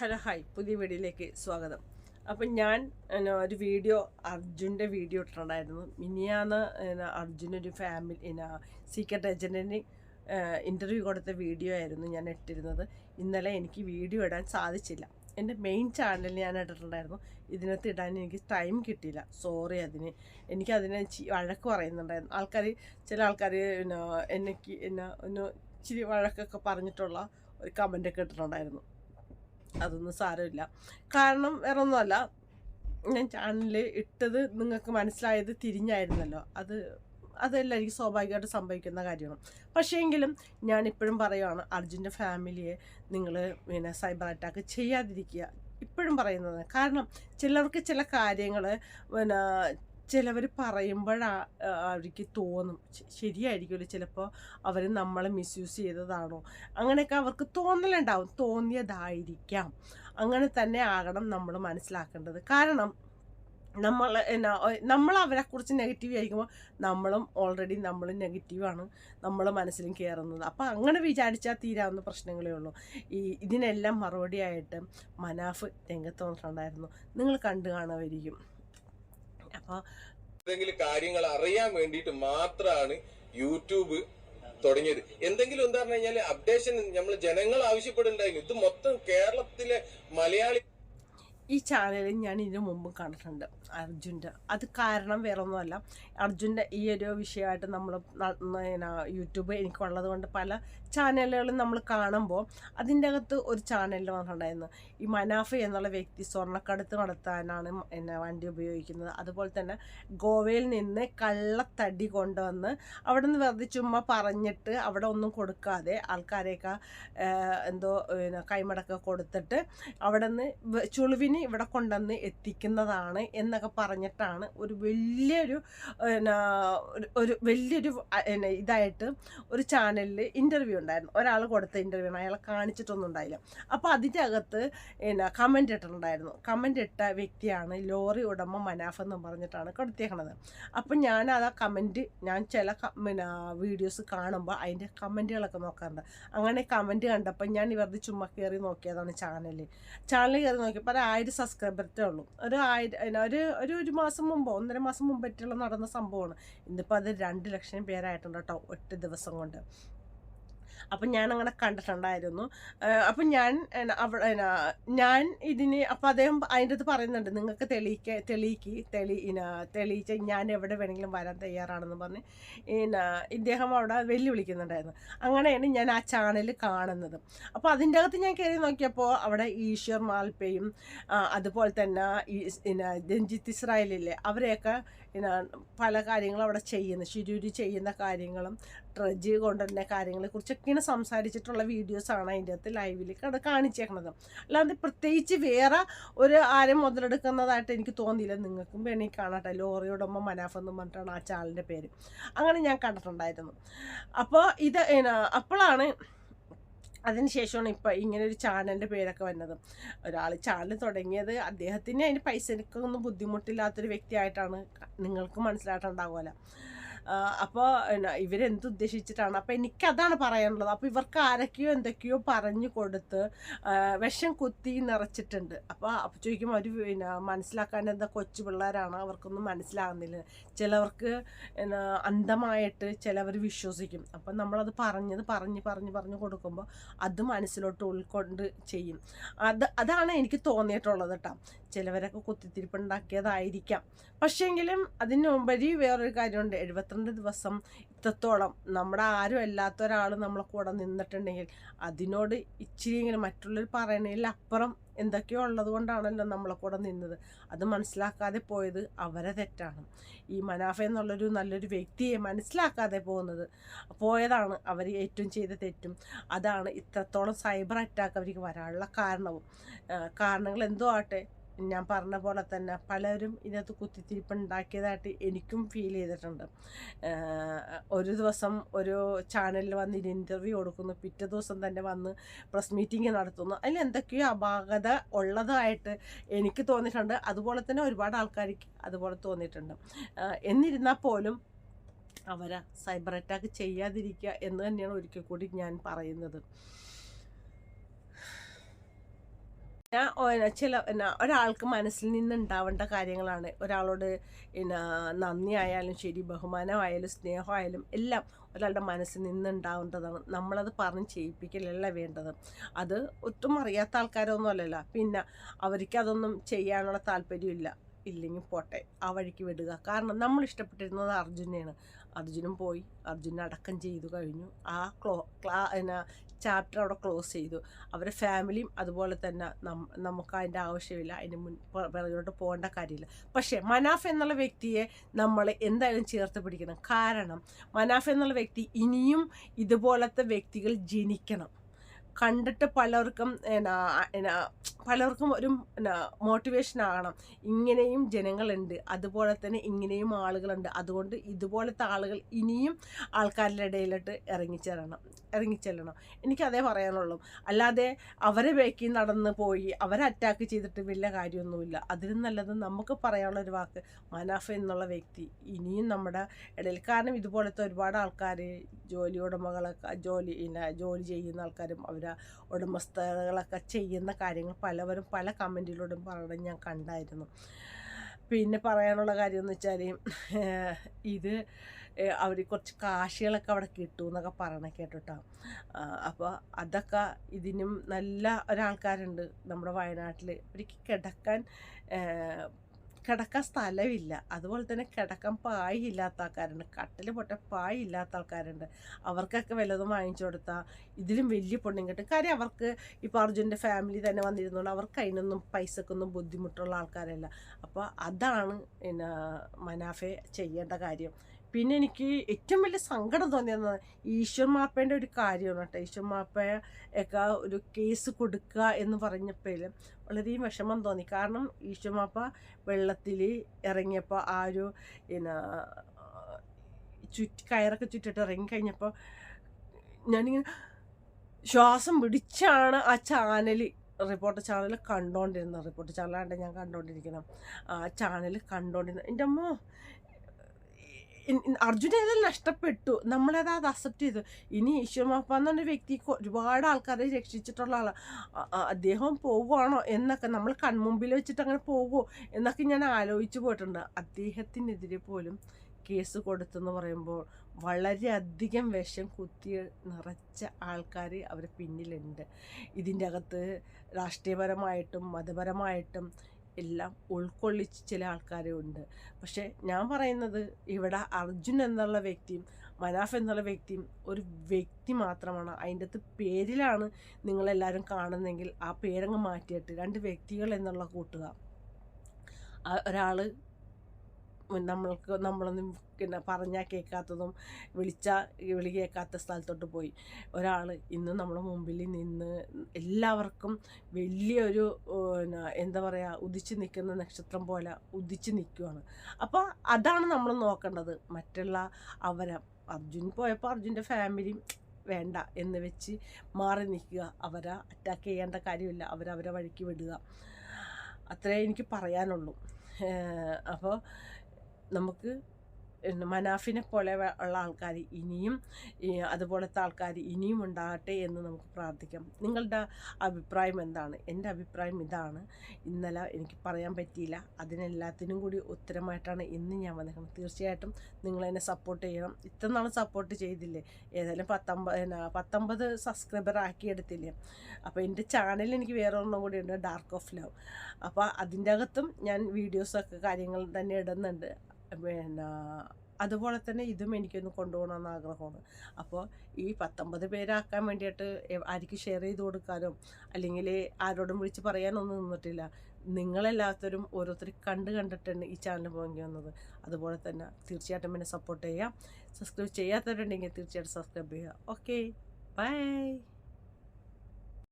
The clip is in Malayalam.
ഹലോ ഹായ് പുതിയ വീഡിയോയിലേക്ക് സ്വാഗതം. അപ്പം ഞാൻ ഒരു വീഡിയോ അർജുന്റെ വീഡിയോ ഇട്ടിട്ടുണ്ടായിരുന്നു. മിനിയാന്ന് എന്നാ, ഒരു ഫാമിലി എന്നാ സീക്രട്ട് ഏജന്റിന് ഇന്റർവ്യൂ കൊടുത്ത വീഡിയോ ആയിരുന്നു ഞാൻ ഇട്ടിരുന്നത്. ഇന്നലെ എനിക്ക് വീഡിയോ ഇടാൻ സാധിച്ചില്ല. എന്റെ മെയിൻ ചാനലിൽ ഞാൻ ഇട്ടിട്ടുണ്ടായിരുന്നു. ഇതിനകത്ത് ഇടാൻ എനിക്ക് ടൈം കിട്ടിയില്ല. സോറി അതിന്. എനിക്ക് അതിനെ വഴക്ക് പറയുന്നുണ്ടായിരുന്നു. ആൾക്കാർ ചില ആൾക്കാർ എന്നാ എന്നെ ഒന്ന് ഇച്ചിരി വഴക്കൊക്കെ പറഞ്ഞിട്ടുള്ള ഒരു കമന്റൊക്കെ ഇട്ടിട്ടുണ്ടായിരുന്നു. അതൊന്നും സാരമില്ല. കാരണം വേറെ ഒന്നുമല്ല ഞാൻ ചാനലിൽ ഇട്ടത് നിങ്ങൾക്ക് മനസ്സിലായത് തിരിഞ്ഞായിരുന്നല്ലോ. അത് അതെല്ലാം എനിക്ക് സ്വാഭാവികമായിട്ട് സംഭവിക്കുന്ന കാര്യമാണ്. പക്ഷേ എങ്കിലും ഞാൻ ഇപ്പോഴും പറയുവാണ് അർജുന്റെ ഫാമിലിയെ നിങ്ങൾ പിന്നെ സൈബർ അറ്റാക്ക് ചെയ്യാതിരിക്കുക. ഇപ്പോഴും പറയുന്നത് കാരണം ചിലർക്ക് ചില കാര്യങ്ങൾ പിന്നെ ചിലവർ പറയുമ്പോഴാ അവർക്ക് തോന്നും. ശരിയായിരിക്കുമല്ലോ ചിലപ്പോൾ അവർ നമ്മളെ മിസ്യൂസ് ചെയ്തതാണോ? അങ്ങനെയൊക്കെ അവർക്ക് തോന്നലുണ്ടാവും. തോന്നിയതായിരിക്കാം. അങ്ങനെ തന്നെ ആകണം നമ്മൾ മനസ്സിലാക്കേണ്ടത്. കാരണം നമ്മൾ എന്നാ നമ്മൾ അവരെക്കുറിച്ച് നെഗറ്റീവ് ആയിരിക്കുമ്പോൾ നമ്മളും ഓൾറെഡി നമ്മൾ നെഗറ്റീവാണ് നമ്മൾ മനസ്സിലും കയറുന്നത് അപ്പോൾ അങ്ങനെ വിചാരിച്ചാൽ തീരാവുന്ന പ്രശ്നങ്ങളേ ഉള്ളൂ. ഈ ഇതിനെല്ലാം മറുപടിയായിട്ട് മനാഫ് രംഗത്ത് വന്നിട്ടുണ്ടായിരുന്നു. നിങ്ങൾ കണ്ടു കാണുമായിരിക്കും. അപ്പോൾ എന്തെങ്കിലും കാര്യങ്ങൾ അറിയാൻ വേണ്ടിയിട്ട് മാത്രമാണ് യൂട്യൂബ് തുടങ്ങിയത്. എന്തെങ്കിലും എന്താ പറഞ്ഞു കഴിഞ്ഞാൽ അപ്ഡേഷൻ നമ്മൾ ജനങ്ങൾ ആവശ്യപ്പെടുന്നുണ്ടായിരുന്നു ഇത് മൊത്തം കേരളത്തിലെ മലയാളി ഈ ചാനലിൽ ഞാൻ ഇതിനു മുമ്പും കണ്ടിട്ടുണ്ട് അർജുന്റെ. അത് കാരണം വേറെ ഒന്നുമല്ല അർജുന്റെ ഈ ഒരു വിഷയമായിട്ട് നമ്മൾ യൂട്യൂബ് എനിക്കുള്ളത് കൊണ്ട് പല ചാനലുകളും നമ്മൾ കാണുമ്പോൾ അതിന്റെ അകത്ത് ഒരു ചാനലിൽ വന്നിട്ടുണ്ടായിരുന്നു. ഈ മനാഫ എന്നുള്ള വ്യക്തി സ്വർണക്കടത്ത് നടത്താനാണ് എന്നെ വണ്ടി ഉപയോഗിക്കുന്നത്. അതുപോലെ തന്നെ ഗോവയിൽ നിന്ന് കള്ളത്തടി കൊണ്ടുവന്ന് അവിടെ നിന്ന് വെറുതെ ചുമ്മാ പറഞ്ഞിട്ട് അവിടെ ഒന്നും കൊടുക്കാതെ ആൾക്കാരെയൊക്കെ എന്തോ കൈമടക്ക കൊടുത്തിട്ട് അവിടെ നിന്ന് ചുളിവിന് ഇവിടെ കൊണ്ടുവന്ന് എത്തിക്കുന്നതാണ് എന്നൊക്കെ പറഞ്ഞിട്ടാണ് ഒരു വലിയൊരു ഒരു- വലിയൊരു ഇതായിട്ട് ഒരു ചാനലിൽ ഇന്റർവ്യൂ ഉണ്ടായിരുന്നു. ഒരാൾ കൊടുത്ത ഇന്റർവ്യൂ ആണ് അയാളെ കാണിച്ചിട്ടൊന്നും ഉണ്ടായില്ല. അപ്പോൾ അതിന്റെ അകത്ത് പിന്നെ കമന്റ് ഇട്ടിട്ടുണ്ടായിരുന്നു. കമന്റ് ഇട്ട വ്യക്തിയാണ് ലോറി ഉടമ മനാഫ് എന്ന് പറഞ്ഞിട്ടാണ് കൊടുത്തേക്കണത്. അപ്പം ഞാൻ അത് ആ കമന്റ് ഞാൻ ചില പിന്നെ വീഡിയോസ് കാണുമ്പോൾ അതിന്റെ കമന്റുകളൊക്കെ നോക്കാറുണ്ട്. അങ്ങനെ കമന്റ് കണ്ടപ്പോൾ ഞാൻ ഇവരുടെ ചുമ്മാ കയറി നോക്കിയതാണ് ചാനൽ ചാനൽ കയറി നോക്കിയപ്പോൾ ഒരു സബ്സ്ക്രൈബറേ ഉള്ളൂ. ഒരു ആയിരം ഒരു ഒരു ഒരു മാസം മുമ്പോ ഒന്നര മാസം മുമ്പറ്റുള്ള നടന്ന സംഭവമാണ്. ഇന്നിപ്പോൾ അത് രണ്ട് ലക്ഷം പേരായിട്ടുണ്ട് കേട്ടോ ഒറ്റ ദിവസം കൊണ്ട്. അപ്പം ഞാൻ അങ്ങനെ കണ്ടിട്ടുണ്ടായിരുന്നു അപ്പം ഞാൻ അവിടെ ഞാൻ ഇതിന് അപ്പം അദ്ദേഹം അതിന്റെ അത് പറയുന്നുണ്ട് നിങ്ങൾക്ക് തെളിയിക്ക തെളിയിക്ക് തെളി തെളിയിച്ച് ഞാൻ എവിടെ വേണമെങ്കിലും വരാൻ തയ്യാറാണെന്ന് പറഞ്ഞ് ഇദ്ദേഹം അവിടെ വെല്ലുവിളിക്കുന്നുണ്ടായിരുന്നു. അങ്ങനെയാണ് ഞാൻ ആ ചാനൽ കാണുന്നത്. അപ്പോൾ അതിന്റെ അകത്ത് ഞാൻ കയറി നോക്കിയപ്പോൾ അവിടെ ഈശ്വർ മാൽപ്പയും അതുപോലെ തന്നെ ഈ രഞ്ജിത്ത് ഇസ്രായേലില്ലേ അവരെയൊക്കെ പല കാര്യങ്ങളും അവിടെ ചെയ്യുന്നു. ശിരൂരി ചെയ്യുന്ന കാര്യങ്ങളും ട്രജ് കൊണ്ടുവരുന്ന കാര്യങ്ങളെ കുറിച്ചൊക്കെയാണ് സംസാരിച്ചിട്ടുള്ള വീഡിയോസാണ് അതിന്റെ അകത്ത് ലൈവിൽ കട കാണിച്ചേക്കുന്നത് അല്ലാതെ പ്രത്യേകിച്ച് വേറെ ഒരു ആരും മുതലെടുക്കുന്നതായിട്ട് എനിക്ക് തോന്നിയില്ല. നിങ്ങൾക്കും വേണമെങ്കിൽ കാണട്ടെ. ലോറിയുടെ ഉടമ മനാഫ് എന്ന് പറഞ്ഞിട്ടാണ് ആ ചാനലിന്റെ പേര്. അങ്ങനെ ഞാൻ കണ്ടിട്ടുണ്ടായിരുന്നു. അപ്പോൾ ഇത് അപ്പോഴാണ് അതിനുശേഷമാണ് ഇപ്പോൾ ഇങ്ങനെ ഒരു ചാനലിന്റെ പേരൊക്കെ വന്നത്. ഒരാൾ ചാനൽ തുടങ്ങിയത് അദ്ദേഹത്തിന് അതിന് പൈസക്കൊന്നും ബുദ്ധിമുട്ടില്ലാത്തൊരു വ്യക്തിയായിട്ടാണ്. നിങ്ങൾക്ക് മനസ്സിലായിട്ടുണ്ടാവുമല്ലോ. അപ്പോൾ ഇവരെന്ത് ഉദ്ദേശിച്ചിട്ടാണ്? അപ്പോൾ എനിക്കതാണ് പറയാനുള്ളത്. അപ്പോൾ ഇവർക്ക് ആരൊക്കെയോ എന്തൊക്കെയോ പറഞ്ഞു കൊടുത്ത് വിഷം കുത്തി നിറച്ചിട്ടുണ്ട്. അപ്പോൾ അപ്പോൾ ചോദിക്കുമ്പോൾ അവർ പിന്നെ മനസ്സിലാക്കാൻ എന്താ കൊച്ചു പിള്ളേരാണ്? അവർക്കൊന്നും മനസ്സിലാകുന്നില്ല ചിലവർക്ക് അന്ധമായിട്ട് ചിലവർ വിശ്വസിക്കും. അപ്പം നമ്മളത് പറഞ്ഞത് പറഞ്ഞ് പറഞ്ഞ് പറഞ്ഞ് കൊടുക്കുമ്പോൾ അത് മനസ്സിലോട്ട് ഉൾക്കൊണ്ട് ചെയ്യും. അത് അതാണ് എനിക്ക് തോന്നിയിട്ടുള്ളത് കേട്ടോ. ചിലവരൊക്കെ കുത്തിത്തിരിപ്പുണ്ടാക്കിയതായിരിക്കാം. പക്ഷേങ്കിലും അതിനുപരി വേറൊരു കാര്യമുണ്ട്. എഴുപത്തിരണ്ട് ദിവസം ഇത്രത്തോളം നമ്മുടെ ആരും അല്ലാത്ത ഒരാൾ നമ്മളെ കൂടെ നിന്നിട്ടുണ്ടെങ്കിൽ അതിനോട് ഇച്ചിരിയെങ്കിലും മറ്റുള്ളവർ പറയണതിൽ അപ്പുറം എന്തൊക്കെയോ ഉള്ളത് കൊണ്ടാണല്ലോ നമ്മളെ കൂടെ നിന്നത്. അത് മനസ്സിലാക്കാതെ പോയത് അവരെ തെറ്റാണ്. ഈ മനാഫ എന്നുള്ളൊരു നല്ലൊരു വ്യക്തിയെ മനസ്സിലാക്കാതെ പോകുന്നത് പോയതാണ് അവർ ഏറ്റവും ചെയ്ത തെറ്റും. അതാണ് ഇത്രത്തോളം സൈബർ അറ്റാക്ക് അവർക്ക് വരാനുള്ള കാരണവും. കാരണങ്ങൾ എന്തോ ആട്ടെ ഞാൻ പറഞ്ഞ പോലെ തന്നെ പലരും ഇതിനകത്ത് കുത്തിത്തിരിപ്പുണ്ടാക്കിയതായിട്ട് എനിക്കും ഫീൽ ചെയ്തിട്ടുണ്ട്. ഒരു ദിവസം ഒരു ചാനലിൽ വന്ന് ഇത് ഇന്റർവ്യൂ കൊടുക്കുന്നു. പിറ്റേ ദിവസം തന്നെ വന്ന് പ്രസ് മീറ്റിംഗ് നടത്തുന്നു. അതിൽ എന്തൊക്കെയോ അപാകത ഉള്ളതായിട്ട് എനിക്ക് തോന്നിയിട്ടുണ്ട്. അതുപോലെ തന്നെ ഒരുപാട് ആൾക്കാർക്ക് അതുപോലെ തോന്നിയിട്ടുണ്ട്. എന്നിരുന്നാൽ പോലും അവരെ സൈബർ അറ്റാക്ക് ചെയ്യാതിരിക്കുക എന്ന് തന്നെയാണ് ഒരിക്കൽ കൂടി ഞാൻ പറയുന്നത്. ഞാൻ ചില എന്നാ ഒരാൾക്ക് മനസ്സിൽ നിന്ന് ഉണ്ടാവേണ്ട കാര്യങ്ങളാണ്. ഒരാളോട് പിന്നെ നന്ദി ആയാലും ശരി ബഹുമാനമായാലും സ്നേഹമായാലും എല്ലാം ഒരാളുടെ മനസ്സിൽ നിന്ന് ഉണ്ടാവേണ്ടതാണ് നമ്മളത് പറഞ്ഞ് ചെയ്യിപ്പിക്കലല്ല വേണ്ടത്. അത് ഒട്ടും അറിയാത്ത ആൾക്കാരൊന്നും അല്ലല്ലോ പിന്നെ അവർക്ക് അതൊന്നും ചെയ്യാനുള്ള താല്പര്യമില്ല. ഇല്ലെങ്കിൽ പോട്ടെ ആ വഴിക്ക് വിടുക. കാരണം നമ്മൾ ഇഷ്ടപ്പെട്ടിരുന്നത് അർജുനെയാണ്. അർജുനും പോയി. അർജുനെ അടക്കം ചെയ്തു കഴിഞ്ഞു. ആ ക്ലോ ക്ലാ എന്നാ ചാപ്റ്റർ അവിടെ ക്ലോസ് ചെയ്തു. അവരുടെ ഫാമിലിയും അതുപോലെ തന്നെ നമുക്ക് അതിന്റെ ആവശ്യമില്ല. അതിന് മുൻ പിറകിലോട്ട് പോകേണ്ട കാര്യമില്ല. പക്ഷേ മനാഫ് എന്നുള്ള വ്യക്തിയെ നമ്മൾ എന്തായാലും ചേർത്ത് പിടിക്കണം. കാരണം മനാഫ് എന്നുള്ള വ്യക്തി ഇനിയും ഇതുപോലത്തെ വ്യക്തികൾ ജനിക്കണം. കണ്ടിട്ട് പലർക്കും എന്നാ പലർക്കും ഒരു എന്നാ മോട്ടിവേഷൻ ആകണം. ഇങ്ങനെയും ജനങ്ങളുണ്ട്. അതുപോലെ തന്നെ ഇങ്ങനെയും ആളുകളുണ്ട്. അതുകൊണ്ട് ഇതുപോലത്തെ ആളുകൾ ഇനിയും ആൾക്കാരുടെ ഇടയിലോട്ട് ഇറങ്ങിച്ചേരണം ഇറങ്ങിച്ചെല്ലണം. എനിക്കതേ പറയാനുള്ളൂ. അല്ലാതെ അവരെ ബേക്കി നടന്ന് പോയി അവരെ അറ്റാക്ക് ചെയ്തിട്ട് വലിയ കാര്യമൊന്നുമില്ല. അതിലും നല്ലത് നമുക്ക് പറയാനുള്ള ഒരു വാക്ക് മനാഫ് എന്നുള്ള വ്യക്തി. ഇനിയും നമ്മുടെ ഇടയിൽ കാരണം ഇതുപോലത്തെ ഒരുപാട് ആൾക്കാർ ജോലി ഉടമകളൊക്കെ ജോലി ജോലി ചെയ്യുന്ന ആൾക്കാരും അവർ ഉടമസ്ഥകളൊക്കെ ചെയ്യുന്ന കാര്യങ്ങൾ പലവരും പല കമന്റിലൂടെയും പറയണം ഞാൻ കണ്ടായിരുന്നു. പിന്നെ പറയാനുള്ള കാര്യം എന്ന് വെച്ചാൽ ഇത് അവർ കുറച്ച് കാശികളൊക്കെ അവിടെ കിട്ടും എന്നൊക്കെ പറയണ കേട്ടോ അപ്പോൾ അതൊക്കെ ഇതിനും നല്ല ഒരാൾക്കാരുണ്ട് നമ്മുടെ വയനാട്ടിൽ അവർക്ക് കിടക്കാൻ കിടക്കാൻ സ്ഥലമില്ല. അതുപോലെ തന്നെ കിടക്കാൻ പായ് ഇല്ലാത്ത ആൾക്കാരുണ്ട്. കട്ടിൽ പൊട്ട പായ് ഇല്ലാത്ത ആൾക്കാരുണ്ട്. അവർക്കൊക്കെ വല്ലതും വാങ്ങിച്ചു കൊടുത്താൽ ഇതിലും വലിയ പൊണ്ണും കിട്ടും. കാര്യം അവർക്ക് ഇപ്പോൾ അർജുന്റെ ഫാമിലി തന്നെ വന്നിരുന്നുകൊണ്ട് അവർക്ക് അതിനൊന്നും പൈസക്കൊന്നും ബുദ്ധിമുട്ടുള്ള ആൾക്കാരല്ല. അപ്പോൾ അതാണ് പിന്നെ മനാഫെ ചെയ്യേണ്ട കാര്യം. പിന്നെ എനിക്ക് ഏറ്റവും വലിയ സങ്കടം തോന്നിയത് ഈശ്വർ മാപ്പേന്റെ ഒരു കാര്യമാണ് കേട്ടോ. ഈശ്വർ മാപ്പയൊക്കെ ഒരു കേസ് കൊടുക്കുക എന്ന് പറഞ്ഞപ്പോൾ വളരെ വിഷമം തോന്നി. കാരണം ഈശ്വർ മാപ്പ വെള്ളത്തിൽ ഇറങ്ങിയപ്പോൾ ആ ഒരു പിന്നെ ചുറ്റി കയറൊക്കെ ചുറ്റിട്ട് ഇറങ്ങിക്കഴിഞ്ഞപ്പോൾ ഞാനിങ്ങനെ ശ്വാസം പിടിച്ചാണ് ആ ചാനൽ റിപ്പോർട്ടർ ചാനൽ കണ്ടുകൊണ്ടിരുന്നത് റിപ്പോർട്ടർ ചാനലാണ്ട് ഞാൻ കണ്ടുകൊണ്ടിരിക്കണം ആ ചാനൽ കണ്ടുകൊണ്ടിരുന്നത് എന്റെ അമ്മ അർജുന ഏതായാലും നഷ്ടപ്പെട്ടു. നമ്മളത് അത് അക്സെപ്റ്റ് ചെയ്തു. ഇനി ഈശ്വരമാപ്പ എന്ന് പറഞ്ഞ വ്യക്തി ഒരുപാട് ആൾക്കാരെ രക്ഷിച്ചിട്ടുള്ള ആളാണ് അദ്ദേഹം പോവുകയാണോ എന്നൊക്കെ നമ്മൾ കൺമുമ്പിൽ വെച്ചിട്ട് അങ്ങനെ പോകുമോ എന്നൊക്കെ ഞാൻ ആലോചിച്ച് പോയിട്ടുണ്ട്. അദ്ദേഹത്തിനെതിരെ പോലും കേസ് കൊടുത്തെന്ന് പറയുമ്പോൾ വളരെയധികം വിഷം കുത്തി നിറച്ച ആൾക്കാർ അവരെ പിന്നിലുണ്ട്. ഇതിന്റെ അകത്ത് രാഷ്ട്രീയപരമായിട്ടും മതപരമായിട്ടും എല്ലാം ഉൾക്കൊള്ളിച്ച് ചില ആൾക്കാരും ഉണ്ട്. പക്ഷേ ഞാൻ പറയുന്നത് ഇവിടെ അർജുൻ എന്നുള്ള വ്യക്തിയും മനാഫ് എന്നുള്ള വ്യക്തിയും ഒരു വ്യക്തി മാത്രമാണ്. അതിന്റെ അകത്ത് പേരിലാണ് നിങ്ങളെല്ലാവരും കാണുന്നതെങ്കിൽ ആ പേരങ്ങ് മാറ്റിയിട്ട് രണ്ട് വ്യക്തികൾ എന്നുള്ള കൂട്ടുക. ഒരാൾ നമ്മൾക്ക് നമ്മളൊന്നും പിന്നെ പറഞ്ഞാൽ കേൾക്കാത്തതും വിളിച്ചാൽ വിളി കേൾക്കാത്ത സ്ഥലത്തോട്ട് പോയി. ഒരാൾ ഇന്ന് നമ്മുടെ മുമ്പിൽ നിന്ന് എല്ലാവർക്കും വലിയൊരു പിന്നെ എന്താ പറയുക ഉദിച്ച് നിൽക്കുന്ന നക്ഷത്രം പോലെ ഉദിച്ച് നിൽക്കുകയാണ് അപ്പോൾ അതാണ് നമ്മൾ നോക്കേണ്ടത്. മറ്റുള്ള അവരെ അർജുൻ പോയപ്പോൾ അർജുന്റെ ഫാമിലിയും വേണ്ട എന്ന് വെച്ച് മാറി നിൽക്കുക. അവരെ അറ്റാക്ക് ചെയ്യേണ്ട കാര്യമില്ല. അവരവരെ വഴിക്ക് വിടുക. അത്രേ എനിക്ക് പറയാനുള്ളൂ. അപ്പോൾ നമുക്ക് മനാഫിനെ പോലെ ഉള്ള ആൾക്കാർ ഇനിയും അതുപോലത്തെ ആൾക്കാർ ഇനിയും ഉണ്ടാകട്ടെ എന്ന് നമുക്ക് പ്രാർത്ഥിക്കാം. നിങ്ങളുടെ അഭിപ്രായം എന്താണ്? എന്റെ അഭിപ്രായം ഇതാണ്. ഇന്നലെ എനിക്ക് പറയാൻ പറ്റിയില്ല. അതിനെല്ലാത്തിനും കൂടി ഉത്തരമായിട്ടാണ് ഇന്ന് ഞാൻ വന്നിരിക്കുന്നത്. തീർച്ചയായിട്ടും നിങ്ങൾ എന്നെ സപ്പോർട്ട് ചെയ്യണം. ഇത്ര നാൾ സപ്പോർട്ട് ചെയ്തില്ലേ? ഏതായാലും പത്തൊമ്പത് പത്തൊമ്പത് സബ്സ്ക്രൈബർ ആക്കിയെടുത്തില്ലേ? അപ്പോൾ എന്റെ ചാനലിൽ എനിക്ക് വേറെ ഒന്നും കൂടി ഉണ്ട് ഡാർക്ക് ഓഫ് ലവ് അപ്പോൾ അതിന്റെ അകത്തും ഞാൻ വീഡിയോസൊക്കെ കാര്യങ്ങൾ തന്നെ ഇടുന്നുണ്ട്. പിന്നെ അതുപോലെ തന്നെ ഇതും എനിക്കൊന്ന് കൊണ്ടുപോകണമെന്ന് ആഗ്രഹമാണ്. അപ്പോൾ ഈ പത്തൊമ്പത് പേരാക്കാൻ വേണ്ടിയിട്ട് ആർക്ക് ഷെയർ ചെയ്ത് കൊടുക്കാനോ അല്ലെങ്കിൽ ആരോടും വിളിച്ച് പറയാനൊന്നും നിന്നിട്ടില്ല. നിങ്ങളെല്ലാത്തവരും ഓരോരുത്തർ കണ്ട് കണ്ടിട്ടാണ് ഈ ചാനൽ പോകി വന്നത്. അതുപോലെ തന്നെ തീർച്ചയായിട്ടും എന്നെ സപ്പോർട്ട് ചെയ്യാം സബ്സ്ക്രൈബ് ചെയ്യാത്തവരുണ്ടെങ്കിൽ തീർച്ചയായിട്ടും സബ്സ്ക്രൈബ് ചെയ്യുക. Okay bye